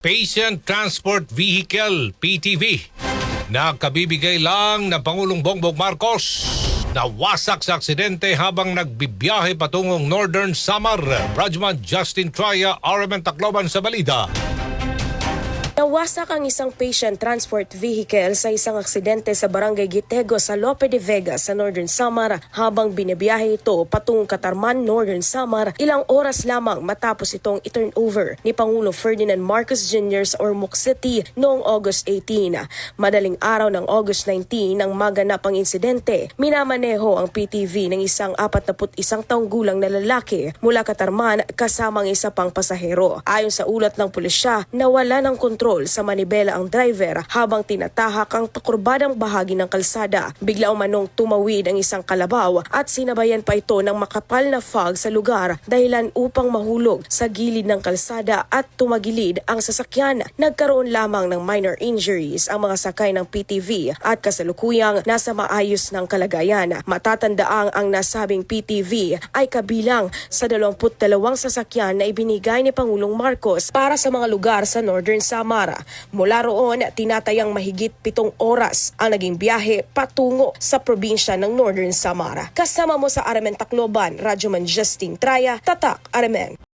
Patient Transport Vehicle, PTV. Nakabibigay lang na Pangulong Bongbong Marcos. Nawasak sa aksidente habang nagbibiyahe patungong Northern Samar. Rajman Justin Traya, RMN Tacloban sa Balida. Nawasak ang isang patient transport vehicle sa isang aksidente sa barangay Gitego sa Lope de Vega sa Northern Samar habang binabiyahe ito patungong Katarman, Northern Samar ilang oras lamang matapos itong i-turn over ni Pangulo Ferdinand Marcos Jr. sa Ormoc City noong August 18. Madaling araw ng August 19 nang maganap ang insidente, minamaneho ang PTV ng isang 41 taong gulang na lalaki mula Katarman kasama ang isa pang pasahero. Ayon sa ulat ng pulisya, nawala ng kontrol sa manibela ang driver habang tinatahak ang pakurbadang bahagi ng kalsada. Bigla umanong tumawid ang isang kalabaw at sinabayan pa ito ng makapal na fog sa lugar dahilan upang mahulog sa gilid ng kalsada at tumagilid ang sasakyan. Nagkaroon lamang ng minor injuries ang mga sakay ng PTV at kasalukuyang nasa maayos ng kalagayan. Matatandaang ang nasabing PTV ay kabilang sa 22 sasakyan na ibinigay ni Pangulong Marcos para sa mga lugar sa Northern Samar. Mula roon, tinatayang mahigit pitong oras ang naging biyahe patungo sa probinsya ng Northern Samara. Kasama mo sa Aramen Tacloban, Radyoman Justin Traya, Tatak, Aramen.